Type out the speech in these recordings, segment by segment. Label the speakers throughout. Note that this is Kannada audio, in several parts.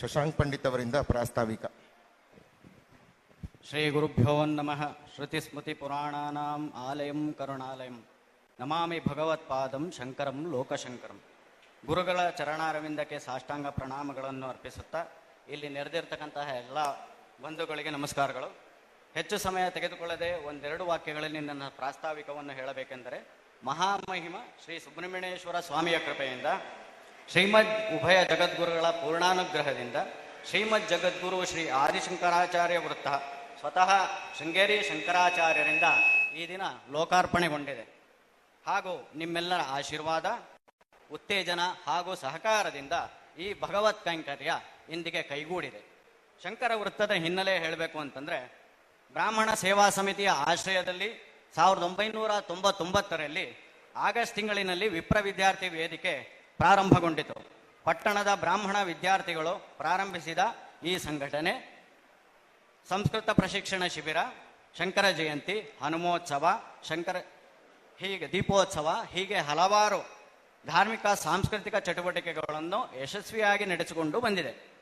Speaker 1: ಶಶಾಂಕ್ ಪಂಡಿತ್ ಅವರಿಂದ ಪ್ರಾಸ್ತಾವಿಕ.
Speaker 2: ಶ್ರೀ ಗುರುಭ್ಯೋ ನಮಃ. ಶ್ರುತಿಸ್ಮೃತಿ ಪುರಾಣಾನಾಂ ಆಲಯಂ ಕರುಣಾಲಯಂ. ನಮಾಮಿ ಭಗವತ್ಪಾದಂ ಶಂಕರಂ ಲೋಕಶಂಕರಂ. ಗುರುಗಳ ಚರಣಾರವಿಂದಕ್ಕೆ ಸಾಷ್ಟಾಂಗ ಪ್ರಣಾಮಗಳನ್ನು ಅರ್ಪಿಸುತ್ತಾ ಇಲ್ಲಿ ನೆರೆದಿರ್ತಕ್ಕಂತಹ ಎಲ್ಲ ಬಂಧುಗಳಿಗೆ ನಮಸ್ಕಾರಗಳು. ಹೆಚ್ಚು ಸಮಯ ತೆಗೆದುಕೊಳ್ಳದೆ ಒಂದೆರಡು ವಾಕ್ಯಗಳಲ್ಲಿ ನನ್ನ ಪ್ರಾಸ್ತಾವಿಕವನ್ನು ಹೇಳಬೇಕೆಂದರೆ ಮಹಾಮಹಿಮ ಶ್ರೀ ಸುಬ್ರಹ್ಮಣ್ಯೇಶ್ವರ ಸ್ವಾಮಿಯ ಕೃಪೆಯಿಂದ ಶ್ರೀಮದ್ ಉಭಯ ಜಗದ್ಗುರುಗಳ ಪೂರ್ಣಾನುಗ್ರಹದಿಂದ ಶ್ರೀಮದ್ ಜಗದ್ಗುರು ಶ್ರೀ ಆದಿಶಂಕರಾಚಾರ್ಯ ವೃತ್ತ ಸ್ವತಃ ಶೃಂಗೇರಿ ಶಂಕರಾಚಾರ್ಯರಿಂದ ಈ ದಿನ ಲೋಕಾರ್ಪಣೆಗೊಂಡಿದೆ. ಹಾಗೂ ನಿಮ್ಮೆಲ್ಲರ ಆಶೀರ್ವಾದ, ಉತ್ತೇಜನ ಹಾಗೂ ಸಹಕಾರದಿಂದ ಈ ಭಗವತ್ ಕೈಂಕರ್ಯ ಇಂದಿಗೆ ಕೈಗೂಡಿದೆ. ಶಂಕರ ವೃತ್ತದ ಹಿನ್ನೆಲೆ ಹೇಳಬೇಕು ಅಂತಂದರೆ, ಬ್ರಾಹ್ಮಣ ಸೇವಾ ಸಮಿತಿಯ ಆಶ್ರಯದಲ್ಲಿ ಸಾವಿರದ ಒಂಬೈನೂರ ತೊಂಬತ್ತೊಂಬತ್ತರಲ್ಲಿ ಆಗಸ್ಟ್ ತಿಂಗಳಿನಲ್ಲಿ ವಿಪ್ರ ವಿದ್ಯಾರ್ಥಿ ವೇದಿಕೆ ಪ್ರಾರಂಭಗೊಂಡಿತು. ಪಟ್ಟಣದ ಬ್ರಾಹ್ಮಣ ವಿದ್ಯಾರ್ಥಿಗಳು ಪ್ರಾರಂಭಿಸಿದ ಈ ಸಂಘಟನೆ. ಸಂಸ್ಕೃತ ಪ್ರಶಿಕ್ಷಣ ಶಿಬಿರ, ಶಂಕರ ಜಯಂತಿ, ಹನುಮೋತ್ಸವ, ಶಂಕರ, ಹೀಗೆ ದೀಪೋತ್ಸವ, ಹೀಗೆ ಹಲವಾರು ಧಾರ್ಮಿಕ, ಸಾಂಸ್ಕೃತಿಕ ಚಟುವಟಿಕೆಗಳನ್ನು ಯಶಸ್ವಿಯಾಗಿ ನಡೆಸಿಕೊಂಡು ಬಂದಿದೆ.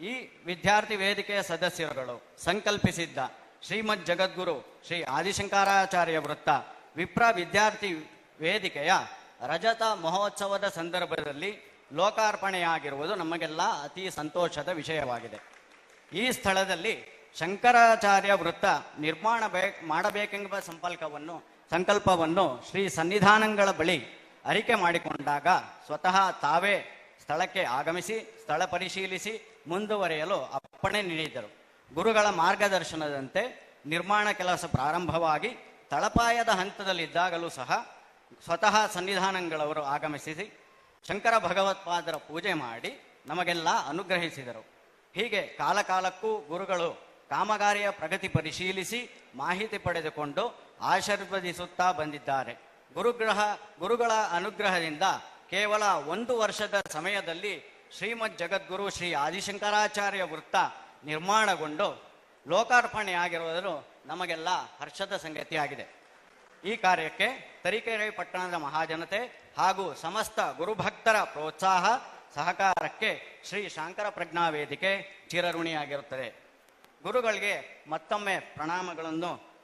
Speaker 2: ಈ ವಿದ್ಯಾರ್ಥಿ ವೇದಿಕೆಯ ಸದಸ್ಯರುಗಳು ಸಂಕಲ್ಪಿಸಿದ್ದ ಶ್ರೀಮದ್ ಜಗದ್ಗುರು ಶ್ರೀ ಆದಿಶಂಕರಾಚಾರ್ಯ ವೃತ್ತ ವಿಪ್ರ ವಿದ್ಯಾರ್ಥಿ ವೇದಿಕೆಯ ರಜತ ಮಹೋತ್ಸವದ ಸಂದರ್ಭದಲ್ಲಿ ಲೋಕಾರ್ಪಣೆಯಾಗಿರುವುದು ನಮಗೆಲ್ಲ ಅತಿ ಸಂತೋಷದ ವಿಷಯವಾಗಿದೆ. ಈ ಸ್ಥಳದಲ್ಲಿ ಶಂಕರಾಚಾರ್ಯ ವೃತ್ತ ನಿರ್ಮಾಣ ಬೇ, ಮಾಡಬೇಕೆಂಬ ಸಂಪಲ್ಕವನ್ನು, ಸಂಕಲ್ಪವನ್ನು ಶ್ರೀ ಸನ್ನಿಧಾನಗಳ ಬಳಿ ಅರಿಕೆ ಮಾಡಿಕೊಂಡಾಗ ಸ್ವತಃ ತಾವೇ ಸ್ಥಳಕ್ಕೆ ಆಗಮಿಸಿ, ಸ್ಥಳ ಪರಿಶೀಲಿಸಿ ಮುಂದುವರೆಯಲು ಅಪ್ಪಣೆ ನೀಡಿದರು. ಗುರುಗಳ ಮಾರ್ಗದರ್ಶನದಂತೆ ನಿರ್ಮಾಣ ಕೆಲಸ ಪ್ರಾರಂಭವಾಗಿ ತಳಪಾಯದ ಹಂತದಲ್ಲಿದ್ದಾಗಲೂ ಸಹ ಸ್ವತಃ ಸನ್ನಿಧಾನಗಳವರು ಆಗಮಿಸಿ ಶಂಕರ ಭಗವತ್ಪಾದರ ಪೂಜೆ ಮಾಡಿ ನಮಗೆಲ್ಲ ಅನುಗ್ರಹಿಸಿದರು. ಹೀಗೆ ಕಾಲಕಾಲಕ್ಕೂ ಗುರುಗಳು ಕಾಮಗಾರಿಯ ಪ್ರಗತಿ ಪರಿಶೀಲಿಸಿ ಮಾಹಿತಿ ಪಡೆದುಕೊಂಡು ಆಶೀರ್ವದಿಸುತ್ತಾ ಬಂದಿದ್ದಾರೆ. ಗುರುಗ್ರಹ, ಗುರುಗಳ ಅನುಗ್ರಹದಿಂದ ಕೇವಲ ಒಂದು ವರ್ಷದ ಸಮಯದಲ್ಲಿ ಶ್ರೀಮದ್ ಜಗದ್ಗುರು ಶ್ರೀ ಆದಿಶಂಕರಾಚಾರ್ಯ ವೃತ್ತ ನಿರ್ಮಾಣಗೊಂಡು ಲೋಕಾರ್ಪಣೆಯಾಗಿರುವುದು ನಮಗೆಲ್ಲ ಹರ್ಷದ ಸಂಗತಿಯಾಗಿದೆ. ಈ ಕಾರ್ಯಕ್ಕೆ ತರೀಕೆರೆ ಪಟ್ಟಣದ ಮಹಾಜನತೆ ಹಾಗೂ ಸಮಸ್ತ ಗುರುಭಕ್ತರ ಪ್ರೋತ್ಸಾಹ ಸಹಕಾರಕ್ಕೆ ಶ್ರೀ ಶಾಂಕರ ಪ್ರಜ್ಞಾ ವೇದಿಕೆ ಚಿರಋಣಿಯಾಗಿರುತ್ತದೆ. ಗುರುಗಳಿಗೆ ಮತ್ತೊಮ್ಮೆ ಪ್ರಣಾಮಗಳನ್ನು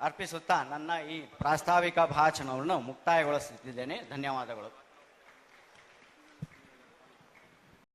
Speaker 2: ಅರ್ಪಿಸುತ್ತಾ ನನ್ನ ಈ ಪ್ರಾಸ್ತಾವಿಕ ಭಾಷಣವನ್ನು ಮುಕ್ತಾಯಗೊಳಿಸುತ್ತಿದ್ದೇನೆ. ಧನ್ಯವಾದಗಳು.